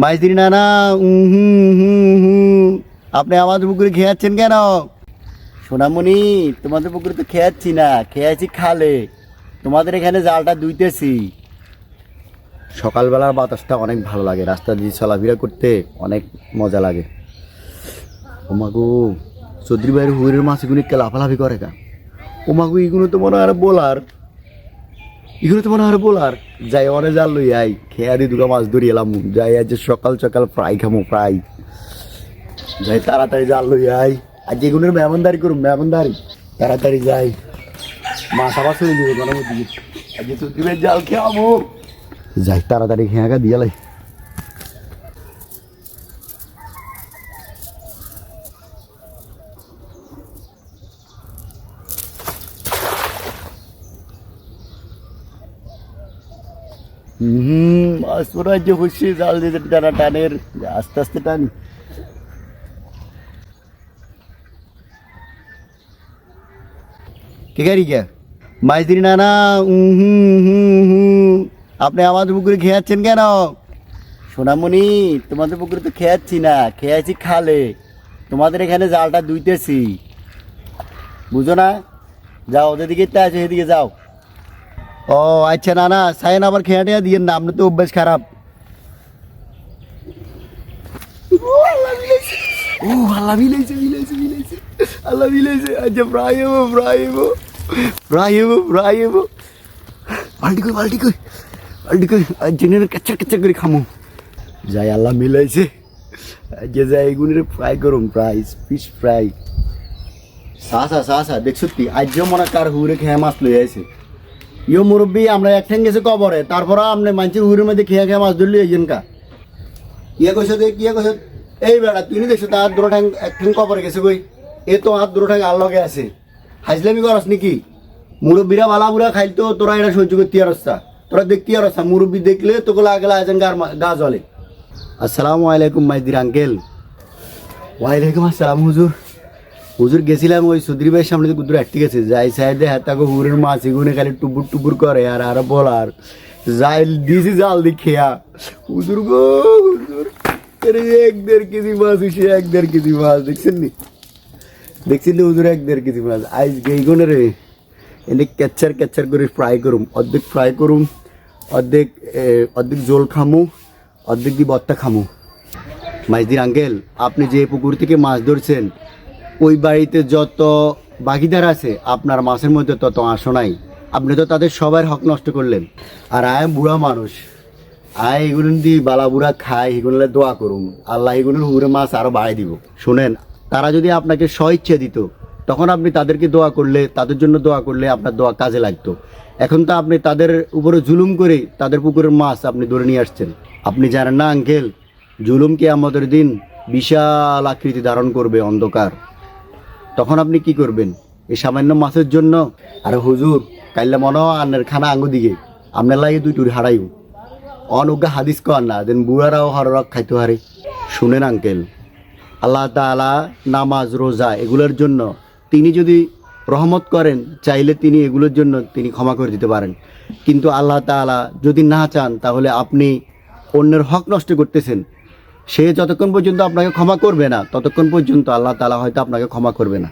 মাইস্ত্রি নানা আপনি আমাদের পুকুরে খেয়াচ্ছেন কেন? সোনামণি, তোমাদের পুকুরে তো খেয়াচ্ছি না খেয়াছি খালে। তোমাদের এখানে জালটা দুইতেছি সকালবেলার বাতাসটা অনেক ভালো লাগে, রাস্তা দিয়ে চলাফেরা করতে অনেক মজা লাগে। ওমাগো, চৌধুরী ভাইয়ের হুয়ের মাছ এগুলো কে লাফালাফি করে কা ওমাগো এগুলো তো মনে হয় আর বলার এগুলো তো মনে হয় আর বলার। যাই অনে জাল লই আই খেয়া দি দুগা মাছ ধরি এলাম। যাই আজ সকাল সকাল ফ্রাই খামো, ফ্রাই। যাই তাড়াতাড়ি জাল লই আই। আর এগুলোর মেমনদারি করুন মেমনদারি তাড়াতাড়ি যাই। মাছ আবার চলে যাবে আজ চৌধুরী ভাইয়ের জাল খেয়াবো যাই তাড়াতাড়ি খেয়াগা দিয়ে লাই। হুম হচ্ছে জাল দিতে টানা টানের আস্তে আস্তে টানি। কে গাড়ি কে মাইস্ত্রি নানা হুম হুম আপনি আমাদের পুকুরে খেয়াচ্ছেন কেন? সোনামণি, তোমাদের পুকুরে তো খেয়াচ্ছি না খেয়াছি খালে। তোমাদের এখানে জালটা দুইতেছি। বুঝো না? যাও, ওদের দিকে তো আছে সেদিকে যাও। ও আচ্ছা না না সাইন আবার খেয়া টেয়া দিয়ে না, আপনার তো অভ্যাস খারাপ। ও, আল্লাহ মিলাইছে মিলাইছে আল্লাহ মিলাইছে। আচ্ছা ফ্রাই হব ফ্রাই হব ফ্রাই হব ফ্রাই হব। বাল্টি কই বাল্টি কই বাল্টি কই করে খামো। যাই, আল্লাহ মিলাইছে। যে যাই এগুলোর ফ্রাই করুন ফ্রাই, ফিশ ফ্রাই। সাসা সাসা দেখছ কি, আজও মনে কার হুরে খেয়ে মাছ লই আছে ইও মুরব্বী, আমরা এক ঠ্যাং গেছে কবরে তারপর আপনি মানুষের হুরের মধ্যে খেয়ে খেয়ে মাছ ধরলি এইজন ইয়ে কইছো দে কিয়ে কইছো, এই বেড়া তুই দেখছ তার দুটো ঠ্যাং, এক ঠ্যাং কবরে গেছে কই? এ তো হাত দুটো ঠ্যাং আর লগে আছে। হাজলামি করস নাকি? মুরব্বীরা বালা বুড়া খাইতো তোরা এটা সহ্য করতে আরস্তা তোরা দেখতে আরস্তা মুরব্বী দেখলে তোকে লাগলে মা- গা জ্বলে। আসসালামু আলাইকুম, মাইদির আঙ্কেল। ওয়ালাইকুম আসসালাম, হুজুর। হুজুর গেছিলাম ওই সুদ্রি ভাইয়ের সামনে কুদুর একটি গেছে, যাই সাইডে হাত তাকে হুরের মাছ এগুনে খালি টুপুর টুপুর করে, আর আর বলার। যাই দিছি, জাল দি খেয়া। হুজুর গো, হুজুর। এক দেড় কেজি মাছ হইছে, এক দেড় কেজি মাছ, দেখছেন নি? দেখছেন নি হুজুর, এক দেড় কেজি মাছ? আইস গেইগুনে রে। এনে ক্যাচার ক্যাচার করে ফ্রাই করুম। অর্ধেক ফ্রাই করুম, অর্ধেক অর্ধেক জোল খামু, অর্ধেক দি বত্তা খামু। মাইদির আঙ্কেল, আপনি যে পুকুর থেকে মাছ ধরছেন ওই বাড়িতে যত বাগিদার আছে, আপনার মাছের মধ্যে তত আসো নাই। আপনি তো তাদের সবার হক নষ্ট করলেন। আর আয় বুড়া মানুষ। আয় এগুলো দিয়ে বালা বুড়া খায়, এগুলো দোয়া করুন। আল্লাহ এগুলোর হুরে মাছ আরও বাড়াই দিব। শুনেন, তারা যদি আপনাকে স্বইচ্ছে দিত, তখন আপনি তাদেরকে দোয়া করলে, তাদের জন্য দোয়া করলে আপনার দোয়া কাজে লাগতো। এখন তো আপনি তাদের উপরে জুলুম করে, তাদের পুকুরের মাছ আপনি ধরে নিয়ে আসছেন। আপনি জানেন না, আঙ্কেল, জুলুম কি আমাদের দিন বিশাল আকৃতি ধারণ করবে অন্ধকার। তখন আপনি কি করবেন? এই সামান্য মাছের জন্য? আরে হুজুর, কাইলে মনে হয় আন্নের খানা আঙ্গু দিকে। আপনার লাগে দুই টুরি হারাইও। অনজ্ঞা হাদিস কর না, দেন বুড়ারাও হররক খাইতে হারে শুনেন আঙ্কেল, আল্লাহ তাআলা নামাজ, রোজা এগুলোর জন্য তিনি যদি রহমত করেন, চাইলে তিনি এগুলোর জন্য তিনি ক্ষমা করে দিতে পারেন। কিন্তু আল্লাহ তাআলা যদি না চান, তাহলে আপনি অন্যের হক নষ্ট করতেছেন। সে যতক্ষণ পর্যন্ত আপনাকে ক্ষমা করবে না, ততক্ষণ পর্যন্ত আল্লাহ তালা হয়তো আপনাকে ক্ষমা করবে না।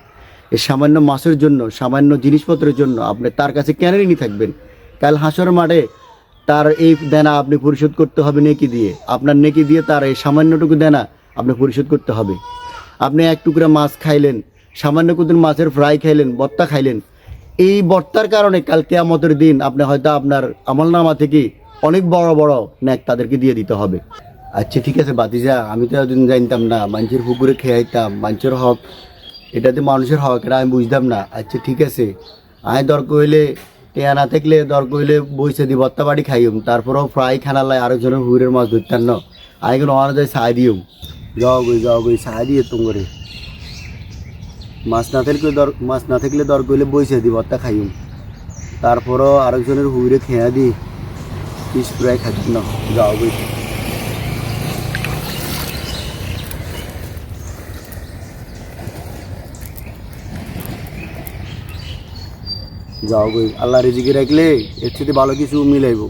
এই সামান্য মাছের জন্য, সামান্য জিনিসপত্রের জন্য আপনি তার কাছে কেন ঋণী থাকবেন? কাল হাসর মাঠে তার এই দেনা আপনি পরিশোধ করতে হবে নেকি দিয়ে। আপনার নেকি দিয়ে তার এই সামান্যটুকু দেনা আপনি পরিশোধ করতে হবে। আপনি এক টুকরা মাছ খাইলেন, সামান্য কুদিন মাছের ফ্রাই খাইলেন বত্তা খাইলেন। এই বর্তার কারণে কাল কেয়ামতের দিন আপনি হয়তো আপনার আমলনামা থেকে অনেক বড় বড় ন্যাক তাদেরকে দিয়ে দিতে হবে। আচ্ছা ঠিক আছে, বাতিজা, আমি তো এতদিন জানতাম না। মানুষের পুকুরে খেয়াইতাম, মানুষের হক এটাতে মানুষের হক, এটা আমি বুঝতাম না। আচ্ছা ঠিক আছে, আমি দরকার হইলে টেয়া না থাকলে দরকার হইলে বইসে দি বত্তা বাড়ি খাইম। তারপরেও ফ্রাই খানা লাই আরেকজনের হুইরের মাছ ধরতাম না। আমি কোনো অনেক যায় সাহায্য দিও। যাও গই যাও গই সাহায্য দিয়ে তুম করে। মাছ না থাকলে দর, মাছ না থাকলে দরকার হইলে বইসে দি বত্তা খাইম। তারপরও আরেকজনের হুইরে খেয়া দি পিস ফ্রাই খাইতাম না। যাও গই যাও আল্লাহ রিজিকে রাখলে এর থেকে ভালো কিছু মিলাইব।